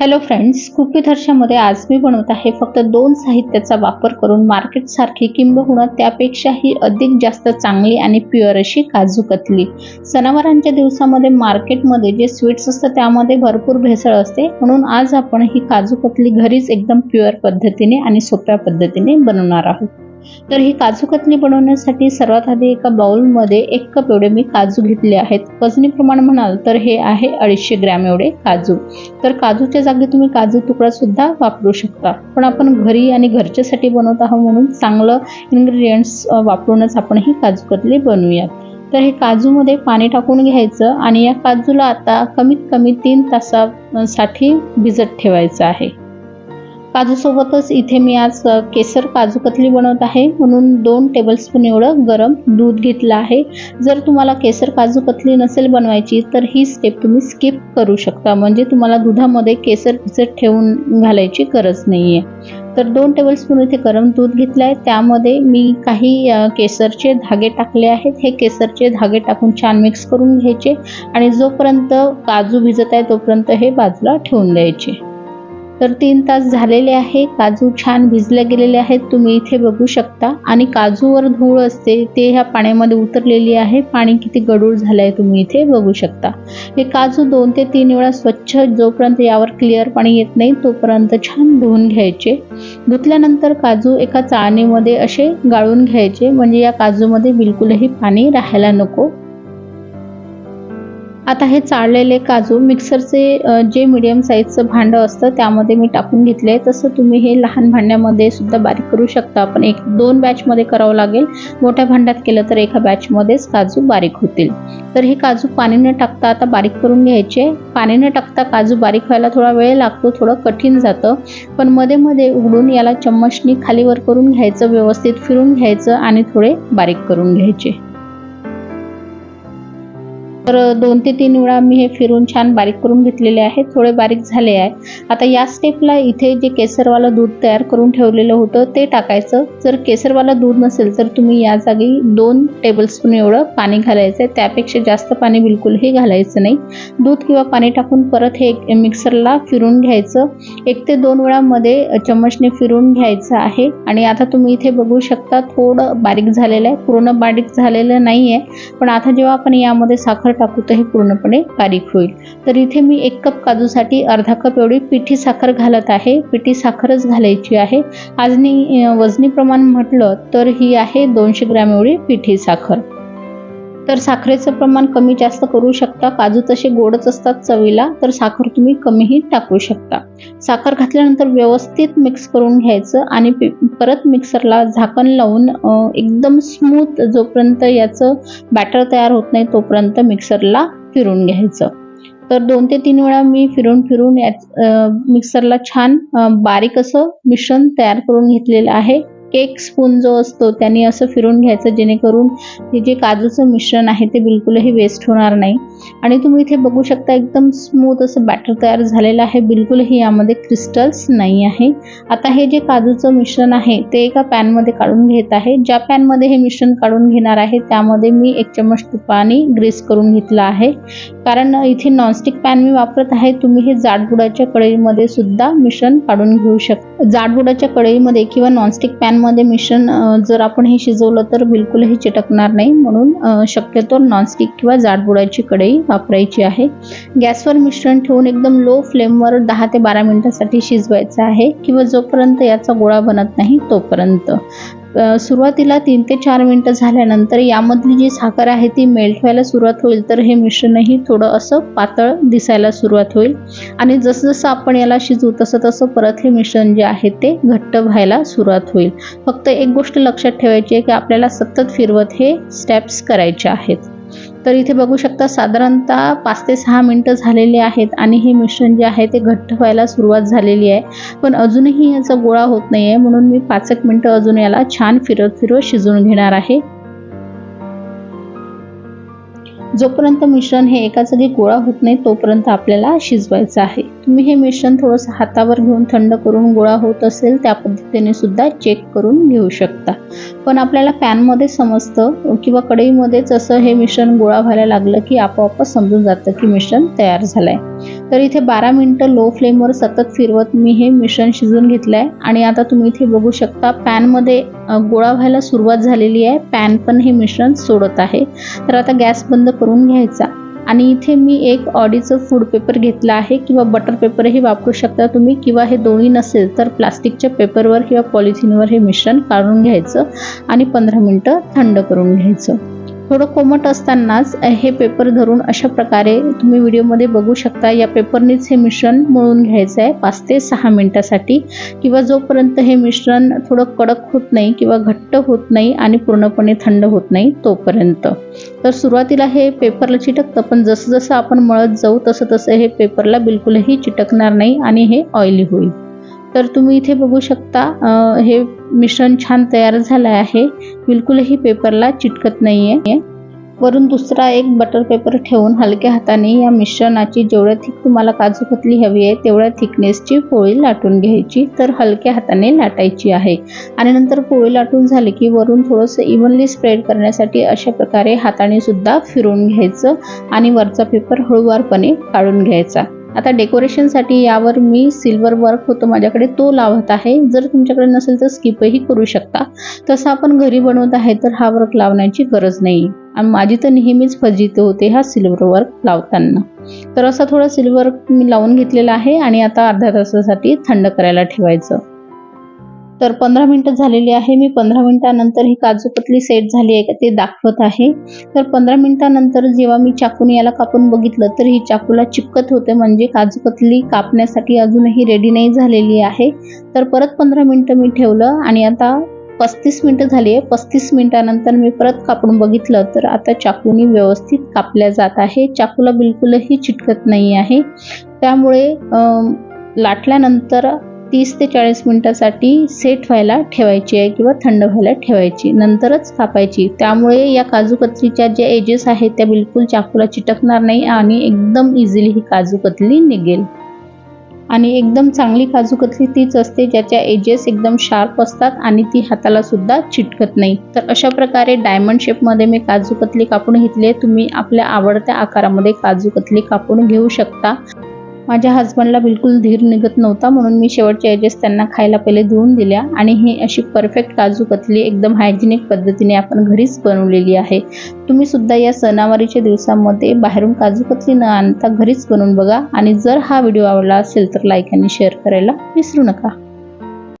Hello friends cookie थर्शामध्ये आज मी बनवत आहे फक्त दोन साहित्याचा वापर करून मार्केटसारखी किंबहुना त्यापेक्षाही अधिक जास्त चांगली आणि प्युअर अशी काजू कतली. सणावारांच्या दिवसामध्ये मार्केटमध्ये जे स्वीट्स असतात त्यामध्ये भरपूर भेसळ असते. म्हणून आज आपण ही काजू कतली घरीच एकदम प्युअर पद्धतीने आणि सोप्या पद्धतीने बनवणार आहोत. तर ही काजू कतली बनवण्यासाठी सर्वात आधी एका बाउलमध्ये एक कप एवढे मी काजू घेतले आहेत. वजनी प्रमाण म्हणाल तर हे आहे अडीचशे ग्रॅम एवढे काजू. तर काजूच्या जागी तुम्ही काजू तुकडा सुद्धा वापरू शकता. पण आपण घरी आणि घरच्यासाठी बनवत आहोत म्हणून चांगलं इन्ग्रेडियंट्स वापरूनच आपण ही काजू कतली बनवूयात. तर हे काजूमध्ये पाणी टाकून घ्यायचं आणि या काजूला आता कमीत कमी तीन तासासाठी भिजत ठेवायचं आहे. काजूसोबतच इथे मी आज केसर काजू कतली बनवत आहे. म्हणून दोन टेबलस्पून एवढं गरम दूध घेतलं आहे. जर तुम्हाला केसर काजू कतली नसेल बनवायची तर ही स्टेप तुम्ही स्किप करू शकता. म्हणजे तुम्हाला दुधामध्ये केसर भिजत ठेवून घालायची गरज नाही आहे तर दोन टेबलस्पून इथे गरम दूध घेतलं आहे त्यामध्ये मी काही केसरचे धागे टाकले आहेत. हे केसरचे धागे टाकून छान मिक्स करून घ्यायचे आणि जोपर्यंत काजू भिजत आहे तोपर्यंत हे बाजूला ठेवून द्यायचे. तर तीन तास झालेले आहे. काजू छान भिजले गेलेले आहेत. तुम्ही इथे बघू शकता. आणि काजूवर धूळ असते ते ह्या पाण्यामध्ये उतरलेली आहे. पाणी किती गडूळ झालं आहे तुम्ही इथे बघू शकता. हे काजू दोन ते तीन वेळा स्वच्छ जोपर्यंत यावर क्लिअर पाणी येत नाही तोपर्यंत छान धुवून घ्यायचे. धुतल्यानंतर काजू एका चाळणीमध्ये असे गाळून घ्यायचे. म्हणजे या काजूमध्ये बिलकुलही पाणी राहायला नको. आता हे चाळलेले काजू मिक्सरचे जे मिडियम साईजचं भांडं असतं त्यामध्ये मी टाकून घेतले तसं तुम्ही हे लहान भांड्यामध्ये सुद्धा बारीक करू शकता. पण एक दोन बॅचमध्ये करावं लागेल. मोठ्या भांड्यात केलं तर एका बॅचमध्येच काजू बारीक होतील. तर हे काजू पाणी न टाकता आता बारीक करून घ्यायचे. पाणी न टाकता काजू बारीक व्हायला थोडा वेळ लागतो थोडं कठीण जातं. पण मध्ये मध्ये उघडून याला चम्मचनी खालीवर करून घ्यायचं व्यवस्थित फिरून घ्यायचं आणि थोडे बारीक करून घ्यायचे. तर दोन ते तीन वेळा मी हे फिरून छान बारीक करून घेतलेले आहे थोडे बारीक झाले आहे. आता या स्टेपला इथे जे केसरवालं दूध तयार करून ठेवलेलं होतं ते टाकायचं. जर केसरवालं दूध नसेल तर तुम्ही या जागी दोन टेबलस्पून एवढं पाणी घालायचं आहे. त्यापेक्षा जास्त पाणी बिलकुलही घालायचं नाही. दूध किंवा पाणी टाकून परत हे मिक्सरला फिरून घ्यायचं. एक ते दोन वेळामध्ये चम्मचने फिरून घ्यायचं आहे. आणि आता तुम्ही इथे बघू शकता थोडं बारीक झालेलं आहे. पूर्ण बारीक झालेलं नाही आहे पण आता जेव्हा आपण यामध्ये साखर टाकू तर हे पूर्णपणे बारीक होईल. तर इथे मी एक कप काजूसाठी अर्धा कप एवढी पिठी साखर घालत आहे. पिठी साखरच घालायची आहे. आजनी वजनी प्रमाण म्हटलं तर ही आहे दोनशे ग्रॅम एवढी पिठी साखर. तर साखरेचं प्रमाण कमी जास्त करू शकता. काजू तसे गोडच असतात चवीला तर साखर तुम्ही कमीही टाकू शकता. साखर घातल्यानंतर व्यवस्थित मिक्स करून घ्यायचं आणि परत मिक्सरला झाकण लावून एकदम स्मूथ जोपर्यंत याचं बॅटर तयार होत नाही तोपर्यंत मिक्सरला फिरून घ्यायचं. तर दोन ते तीन वेळा मी फिरून फिरून या मिक्सरला छान बारीक असं मिश्रण तयार करून घेतलेलं आहे. केक स्पून जो असतो त्याने असं फिरून घ्यायचं जेणेकरून हे जे काजूचं मिश्रण आहे ते बिलकुलही वेस्ट होणार नाही. आणि तुम्ही इथे बघू शकता एकदम स्मूथ असं बॅटर तयार झालेलं आहे. बिलकुलही यामध्ये क्रिस्टल्स नाही आहे. आता हे जे काजूचं मिश्रण आहे ते एका पॅनमध्ये काढून घेत आहे. ज्या पॅनमध्ये हे मिश्रण काढून घेणार आहे त्यामध्ये मी एक चम्मच तुपाने ग्रीस करून घेतलं आहे. कारण इथे नॉनस्टिक पॅन मी वापरत आहे तुम्ही हे जाडबुडाच्या कढईमध्ये सुद्धा मिश्रण काढून घेऊ शकता जाडबुडाच्या कढईमध्ये किंवा नॉनस्टिक पॅन पॅनमध्ये मिश्रण जर आपण हे शिजवलं तर बिलकुलही चिटकणार नाही. म्हणून शक्यतो नॉनस्टिक किंवा जाडबुडाची कढई वापरायची आहे. गॅसवर मिश्रण ठेवून एकदम लो फ्लेमवर दहा ते बारा मिनिटासाठी शिजवायचं आहे. किंवा जोपर्यंत याचा गोळा बनत नाही तोपर्यंत. सुरुवातीला तीन ते चार मिनटं झाल्यानंतर यामधली जी साखर आहे ती मेल्ट व्हायला सुरुवात होईल तर हे मिश्रणही थोडं असं पातळ दिसायला सुरुवात होईल. आणि जसजसं आपण याला शिजवू तसं तसं परत हे मिश्रण जे आहे ते घट्ट व्हायला सुरुवात होईल. फक्त एक गोष्ट लक्षात ठेवायची आहे की आपल्याला सतत फिरवत हे स्टेप्स करायचे आहेत. तर इथे बघू शकता साधारणतः पाच ते सहा मिनटं झालेले आहेत आणि हे मिश्रण जे आहे ते घट्ट व्हायला सुरुवात झालेली आहे. पण अजूनही याचा गोळा होत नाही आहे म्हणून मी पाच एक मिनटं अजून याला छान फिरत फिरत शिजवून घेणार आहे. जोपर्यंत मिश्रण हे एका जागी गोळा होत नाही तोपर्यंत आपल्याला शिजवायचं आहे. तुम्ही हे मिश्रण थोडंसं हातावर घेऊन थंड करून गोळा होत असेल त्या पद्धतीने सुद्धा चेक करून घेऊ शकता. पण आपल्याला पॅनमध्ये समजतं किंवा कढईमध्येच असं हे मिश्रण गोळा व्हायला लागलं की आपोआप समजून जातं की मिश्रण तयार झालं आहे तर इथे बारा मिनटं लो फ्लेमवर सतत फिरवत मी हे मिश्रण शिजून घेतलं आहे आणि आता तुम्ही इथे बघू शकता पॅनमध्ये गोळा व्हायला सुरुवात झालेली आहे. पॅन पण हे मिश्रण सोडत आहे. तर आता गॅस बंद करून घ्यायचा. आणि इथे मी एक ऑडीचं फूड पेपर घेतला आहे किंवा बटर पेपरही वापरू शकता तुम्ही किंवा हे दोन्ही नसेल तर प्लास्टिकच्या पेपरवर किंवा पॉलिथिनवर हे मिश्रण काढून घ्यायचं आणि पंधरा मिनटं थंड करून घ्यायचं. थोडं कोमट असतानाच हे पेपर धरून अशा प्रकारे तुम्ही व्हिडिओमध्ये बघू शकता. या पेपरनेच हे मिश्रण मळून घ्यायचं आहे. पाच ते सहा मिनटासाठी. किंवा जोपर्यंत हे मिश्रण थोडं कडक होत नाही किंवा घट्ट होत नाही आणि पूर्णपणे थंड होत नाही तोपर्यंत. तर सुरुवातीला हे पेपरला चिटकतं. पण जसं जसं आपण मळत जाऊ तसं तसं हे पेपरला बिलकुलही चिटकणार नाही आणि हे ऑइली होईल. तर तुम्ही इथे बघू शकता हे मिश्रण छान तयार झालं आहे. बिलकुलही पेपरला चिटकत नाही आहे वरून दुसरा एक बटर पेपर ठेवून हलक्या हाताने या मिश्रणाची जेवढ्या थिक तुम्हाला काजू कतली हवी आहे तेवढ्या थिकनेसची पोळी लाटून घ्यायची. तर हलक्या हाताने लाटायची आहे. आणि नंतर पोळी लाटून झाली की वरून थोडंसं इव्हनली स्प्रेड करण्यासाठी अशा प्रकारे हाताने सुद्धा फिरवून घ्यायचं आणि वरचा पेपर हळूवारपणे काढून घ्यायचा. आता डेकोरेशनसाठी यावर मी सिल्वर वर्क होतो माझ्याकडे तो लावत आहे. जर तुमच्याकडे नसेल तर स्किपही करू शकता. तसं आपण घरी बनवत आहे तर हा वर्क लावण्याची गरज नाही. आणि माझी तर नेहमीच फजित होते हा सिल्वर वर्क लावताना. तर असा थोडा सिल्वर मी लावून घेतलेला आहे आणि आता अर्ध्या तासासाठी थंड करायला ठेवायचं. तर पंधरा मिनटं झालेली आहे. मी पंधरा मिनटानंतर ही काजूकतली सेट झाली आहे का ते दाखवत आहे. तर पंधरा मिनटानंतर जेव्हा मी चाकूने याला कापून बघितलं तर ही चाकूला चिपकत होते. म्हणजे काजूकतली कापण्यासाठी अजूनही रेडी नाही झालेली आहे. तर परत पंधरा मिनटं मी ठेवलं आणि आता पस्तीस मिनटं झाली आहे. पस्तीस मिनटानंतर मी परत कापून बघितलं तर आता चाकूनी व्यवस्थित कापल्या जात आहे. चाकूला बिलकुलही चिटकत नाही आहे. त्यामुळे लाटल्यानंतर तीस ते चाळीस मिनटासाठी सेट व्हायला ठेवायची आहे किंवा थंड व्हायला ठेवायची नंतरच कापायची. त्यामुळे या काजू कतलीच्या ज्या एजेस आहेत त्या बिलकुल चाकूला चिटकणार नाही आणि एकदम इझिली ही काजू कतली निघेल. आणि एकदम चांगली काजू कतली तीच असते ज्याच्या एजेस एकदम शार्प असतात आणि ती हाताला सुद्धा चिटकत नाही. तर अशा प्रकारे डायमंड शेपमध्ये मी काजू कतली कापून घेतली तुम्ही आपल्या आवडत्या आकारामध्ये काजू कतली कापून घेऊ शकता. माझ्या हस्बंडला बिलकुल धीर निघत नव्हता म्हणून मी शेवटच्या एजेस त्यांना खायला पहिले धुवून दिल्या. आणि ही अशी परफेक्ट काजू कतली एकदम हायजेनिक पद्धतीने आपण घरीच बनवलेली आहे. तुम्ही सुद्धा या सणावारीच्या दिवसामध्ये बाहेरून काजू कतली न आणता घरीच बनवून बघा. आणि जर हा व्हिडिओ आवडला असेल तर लाईक आणि शेअर करायला विसरू नका.